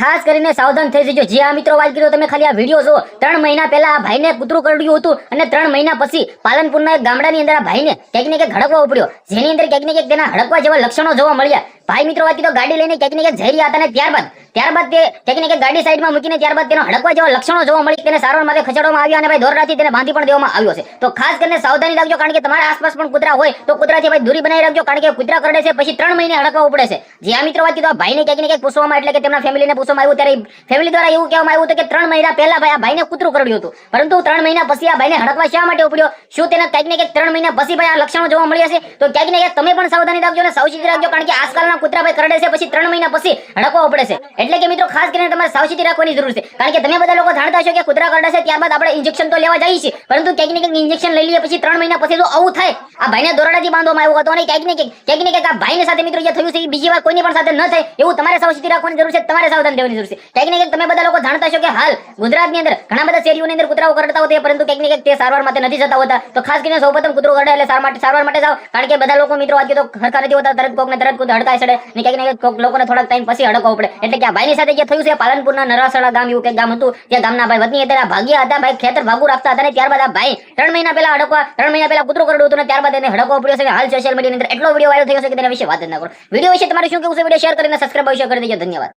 ખાસ કરીને સાવધાન થઈ જજો. જે આ મિત્રો વાત કર્યો તમે ખાલી આ વીડિયો જો ત્રણ મહિના પહેલા આ ભાઈને કૂતરું કરડ્યું હતું અને ત્રણ મહિના પછી પાલનપુરના એક ગામડાની અંદર આ ભાઈને ક્યાંક ને ક્યાંક હડકવા ઉપડ્યો. જેની અંદર ક્યાંક ને ક્યાંક તેના હડકવા જેવા લક્ષણો જોવા મળ્યા. ભાઈ મિત્રો, વાત તો ગાડી લઈને ક્યાંક ને ક્યાંક જઈ રહ્યા હતા અને ત્યારબાદ. ત્યારબાદ તે ક્યાંક ને ક્યાંક ગાડી સાઈડમાં મૂકીને ત્યારબાદ તેનો હડકવા જેવા લક્ષણો જોવા મળી, તેને સારવાર માટે ખસેડવામાં આવ્યા અને ભાઈ દોરડાથી તેને બાંધી પણ દેવામાં આવ્યો છે. તો ખાસ કરીને સાવધાની રાખજો, કારણ કે તમારા આસપાસ પણ કૂતરા હોય તો કૂતરાથી ભાઈ દૂરી બનાવી રાખજો, કારણ કે કૂતરા કરડે છે, પછી ત્રણ મહિને હડકવા ઉપડે છે. જે આ મિત્રો, વાત કીધું આ ભાઈને ક્યાંક ને ક્યાંક પૂછવામાં એટલે કે તેમના ફેમિલીને પૂછવામાં આવ્યું, ત્યારે ફેમિલી દ્વારા એવું કહેવામાં આવ્યું હતું કે ત્રણ મહિના પહેલા ભાઈ આ ભાઈને કૂતરું કરડ્યું હતું. પરંતુ ત્રણ મહિના પછી આ ભાઈને હડકવા શા માટે ઉપડ્યો? શું તેના ક્યાંક ને ક્યાંક ત્રણ મહિના પછી ભાઈ આ લક્ષણો જોવા મળ્યા છે? તો ક્યાંક ને ક્યાંક તમે પણ સાવધાની રાખજો અને સાવચેતી રાખજો, કારણ કે આજકાલના કૂતરા ભાઈ કરડે છે, પછી ત્રણ મહિના પછી હડકવા ઉપડે છે. એટલે કે મિત્રો, ખાસ કરીને તમારે સાવચેતી રાખવાની જરૂર છે. કારણ કે તમે બધા લોકો જાણતા છો કે કૂતરા કરડે છે, ત્યારબાદ આપણે ઇન્જેક્શન તો લેવા જઈએ છીએ. પરંતુ ક્યાંક ને ક્યાંક ઇન્જેક્શન લઈ લઈએ, પછી ત્રણ મહિના પછી જો આવું થાય. આ ભાઈને દોરડાથી બાંધવામાં આવ્યો હતો અને ક્યાંક ને ક્યાંક ક્યાંક ને ક્યાંક આ ભાઈને સાથે મિત્રો જે થયું છે, એ બીજી વાર કોઈની પણ સાથે ન થાય, એવું તમારે સાવચેતી રાખવાની જરૂર છે, તમારે સાવધાન રહેવાની જરૂર છે. ક્યાંક ને ક્યાંક તમે બધા લોકો જાણતા છો કે હાલ ગુજરાતની અંદર ઘણા બધા શેરીઓની અંદર કૂતરાઓ કરડતા હોય પરંતુ ક્યાંક ને ક્યાંક તે સારવાર માટે નથી જતા હોતા. તો ખાસ કરીને સૌપ્રથમ કૂતરો કરડે એટલે સારવાર માટે સારવાર માટે જાઓ. કારણ કે બધા લોકો મિત્રો આજે તો ખરખા નથી હોતા તરત કોકને તરત કૂદ હડકાય ચડે ને ક્યાંક લોકોને થોડાક ટાઈમ પછી અડકવો પડે. એટલે કે આ ભાઈની સાથે જે થયું છે પાલનપુરના નરાસડા ગામ, એવું કંઈક ગામ હતું ત્યાં ગામના ભાઈ વતની હતા ભાગ્યા હતા, ભાઈ ખેતર ભાગુ રાખતા હતા ને ત્યારબાદ આ ભાઈ ત્રણ મહિના પહેલા અડકવા, ત્રણ મહિના પહેલા કૂતરો કરડું હતું ને ત્યારબાદ એને હડકવો પડ્યો છે હાલ સોશિયલ મીડિયાની અંદર એટલો વીડિયો વાયરલ થયો છે કે તેના વિશે વાત જ ના કરો. વીડિયો વિશે તમારે શું કેવું છે વીડિયો શેર કરીને સબસ્ક્રાઈબ અવશ્ય કરી દેજો. ધન્યવાદ.